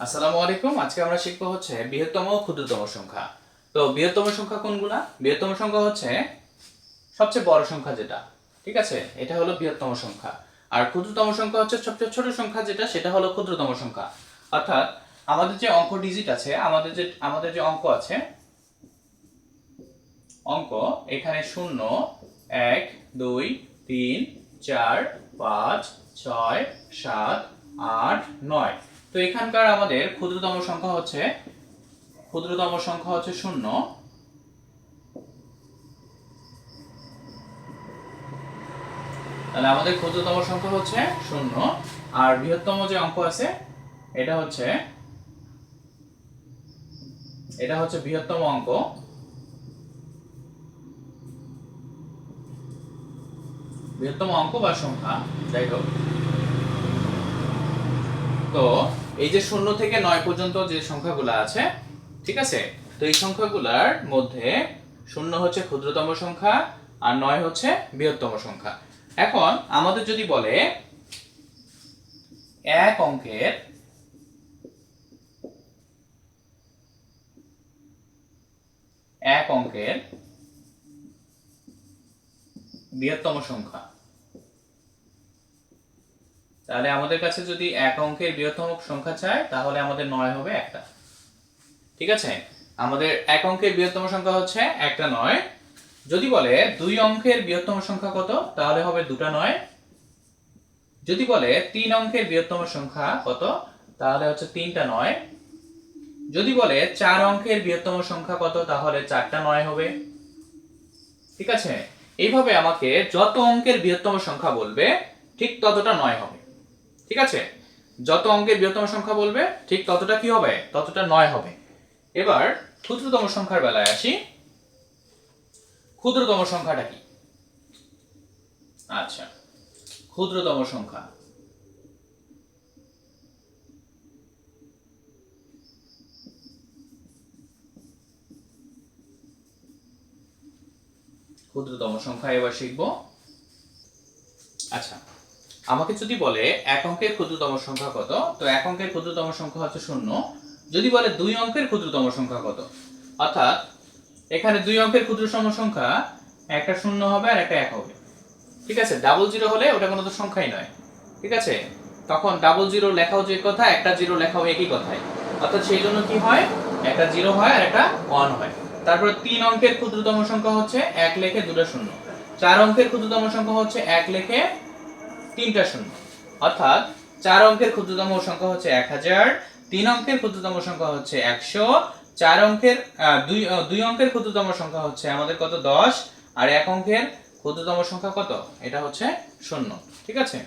আসসালামু আলাইকুম। আজকে আমরা শিখব হচ্ছে বৃহত্তম ও ক্ষুদ্রতম সংখ্যা। তো বৃহত্তম সংখ্যা কোনগুলা? বৃহত্তম সংখ্যা হচ্ছে সবচেয়ে বড় সংখ্যা যেটা, ঠিক আছে? এটা হলো বৃহত্তম সংখ্যা। আর ক্ষুদ্রতম সংখ্যা হচ্ছে সবচেয়ে ছোট সংখ্যা যেটা, সেটা হলো ক্ষুদ্রতম সংখ্যা। অর্থাৎ আমাদের যে অঙ্ক ডিজিট আছে, আমাদের যে আমাদের যে অঙ্ক আছে, অঙ্ক এখানে শূন্য, এক, দুই, তিন, চার, পাঁচ, ছয়, সাত, আট, নয়। তো এখানকার আমাদের ক্ষুদ্রতম সংখ্যা হচ্ছে, ক্ষুদ্রতম সংখ্যা হচ্ছে শূন্য। তাহলে আমাদের ক্ষুদ্রতম সংখ্যা হচ্ছে শূন্য, আর বৃহত্তম যে অঙ্ক আছে, এটা হচ্ছে এটা হচ্ছে বৃহত্তম অঙ্ক। বৃহত্তম অঙ্ক বা সংখ্যা, যাই হোক। তো এই যে শূন্য থেকে নয় পর্যন্ত যে সংখ্যাগুলো আছে, ঠিক আছে? তো এই সংখ্যাগুলোর মধ্যে শূন্য হচ্ছে ক্ষুদ্রতম সংখ্যা আর নয় হচ্ছে বৃহত্তম সংখ্যা। এখন আমাদের যদি বলে এক অঙ্কের এক অঙ্কের বৃহত্তম সংখ্যা তাহলে আমাদের কাছে যদি এক অঙ্কের বৃহত্তম সংখ্যা চায় তাহলে আমাদের নয় হবে একটা। ঠিক আছে? আমাদের এক অঙ্কের বৃহত্তম সংখ্যা হচ্ছে একটা নয়। যদি বলে দুই অঙ্কের বৃহত্তম সংখ্যা কত, তাহলে হবে দুটা নয়। যদি বলে তিন অঙ্কের বৃহত্তম সংখ্যা কত, তাহলে হচ্ছে তিনটা নয়। যদি বলে চার অঙ্কের বৃহত্তম সংখ্যা কত, তাহলে চারটা নয় হবে। ঠিক আছে? এইভাবে আমাকে যত অঙ্কের বৃহত্তম সংখ্যা বলবে, ঠিক ততটা নয় হবে। ঠিক আছে? যত অঙ্কের বৃহত্তম সংখ্যা বলবে, ঠিক ততটা কি হবে? ততটা নয় হবে। এবার ক্ষুদ্রতম সংখ্যার বেলায় আসি। ক্ষুদ্রতম সংখ্যাটা কি? আচ্ছা ক্ষুদ্রতম সংখ্যা। ক্ষুদ্রতম সংখ্যা এবার শিখব। আচ্ছা আমাকে যদি বলে এক অঙ্কের ক্ষুদ্রতম সংখ্যা কত, তো এক অঙ্কের ক্ষুদ্রতম সংখ্যা হচ্ছে শূন্য। যদি বলে দুই অঙ্কের ক্ষুদ্রতম সংখ্যা কত, অর্থাৎ এখানে দুই অঙ্কের ক্ষুদ্রতম সংখ্যা, একটা শূন্য হবে আর একটা এক হবে। ঠিক আছে? ডাবল জিরো হলে ওটা কোনো তো সংখ্যাই নয়। ঠিক আছে? তখন ডাবল জিরো লেখাও যে কথা, একটা জিরো লেখাও একই কথাই। অর্থাৎ সেই জন্য কি হয়? একটা জিরো হয় আর একটা ওয়ান হয়। তারপরে তিন অঙ্কের ক্ষুদ্রতম সংখ্যা হচ্ছে এক লেখে দুটো শূন্য। চার অঙ্কের ক্ষুদ্রতম সংখ্যা হচ্ছে এক লেখে তিনটা শূন্য। অর্থাৎ চার অঙ্কের ক্ষুদ্রতম সংখ্যা হচ্ছে এক হাজার, তিন অঙ্কের ক্ষুদ্রতম সংখ্যা হচ্ছে একশো, চার অঙ্কের দুই দুই অঙ্কের ক্ষুদ্রতম সংখ্যা হচ্ছে আমাদের কত? দশ, আর এক অঙ্কের ক্ষুদ্রতম সংখ্যা কত? এটা হচ্ছে শূন্য। ঠিক আছে?